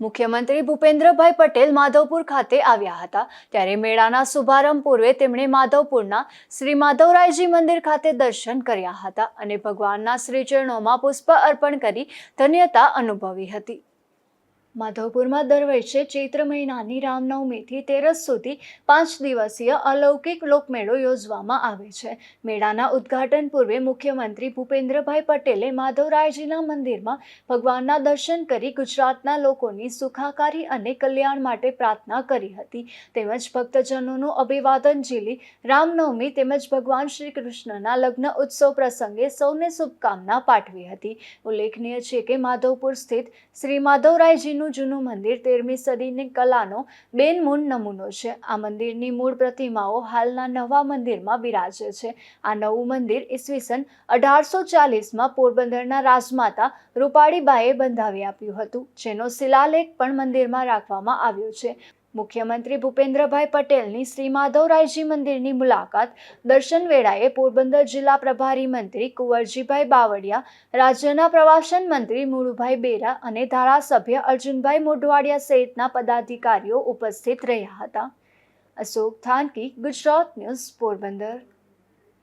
મુખ્યમંત્રી ભૂપેન્દ્રભાઈ પટેલ માધવપુર ખાતે આવ્યા હતા. ત્યારે મેળાના શુભારંભ પૂર્વે તેમણે માધવપુરના શ્રી માધવરાયજી મંદિર ખાતે દર્શન કર્યા હતા અને ભગવાનના શ્રીચરણોમાં પુષ્પ અર્પણ કરી ધન્યતા અનુભવી હતી. માધવપુરમાં દર વર્ષે ચૈત્ર મહિનાની રામનવમીથી તેરસ સુધી પાંચ દિવસીય અલૌકિક લોકમેળો યોજવામાં આવે છે. મેળાના ઉદ્ઘાટન પૂર્વે મુખ્યમંત્રી ભૂપેન્દ્રભાઈ પટેલે માધવરાયજીના મંદિરમાં ભગવાનના દર્શન કરી ગુજરાતના લોકોની સુખાકારી અને કલ્યાણ માટે પ્રાર્થના કરી હતી. તેમજ ભક્તજનોનું અભિવાદન ઝીલી રામનવમી તેમજ ભગવાન શ્રી કૃષ્ણના લગ્ન ઉત્સવ પ્રસંગે સૌને શુભકામના પાઠવી હતી. ઉલ્લેખનીય છે કે માધવપુર સ્થિત શ્રી માધવરાયજીનું જૂનું મંદિર, તેરમી સદીની કલાનો બેનમૂન નમૂનો છે. આ મંદિરની મૂળ પ્રતિમાઓ હાલના નવા મંદિરમાં બિરાજે છે. આ નવું મંદિર ઈસવીસન અઢારસો ચાલીસમાં પોરબંદરના રાજમાતા રૂપાળીબાએ બંધાવી આપ્યું હતું, જેનો શિલાલેખ પણ મંદિરમાં રાખવામાં આવ્યો છે. મુખ્યમંત્રી ભૂપેન્દ્રભાઈ પટેલની શ્રી માધવરાયજી મંદિરની મુલાકાત દર્શન વેળાએ પોરબંદર જિલ્લા પ્રભારી મંત્રી કુંવરજીભાઈ બાવળિયા, રાજ્યના પ્રવાસન મંત્રી મુળુભાઈ બેરા અને ધારાસભ્ય અર્જુનભાઈ મોઢવાડિયા સહિતના પદાધિકારીઓ ઉપસ્થિત રહ્યા હતા. અશોક થાનકી, ગુજરાત ન્યૂઝ, પોરબંદર.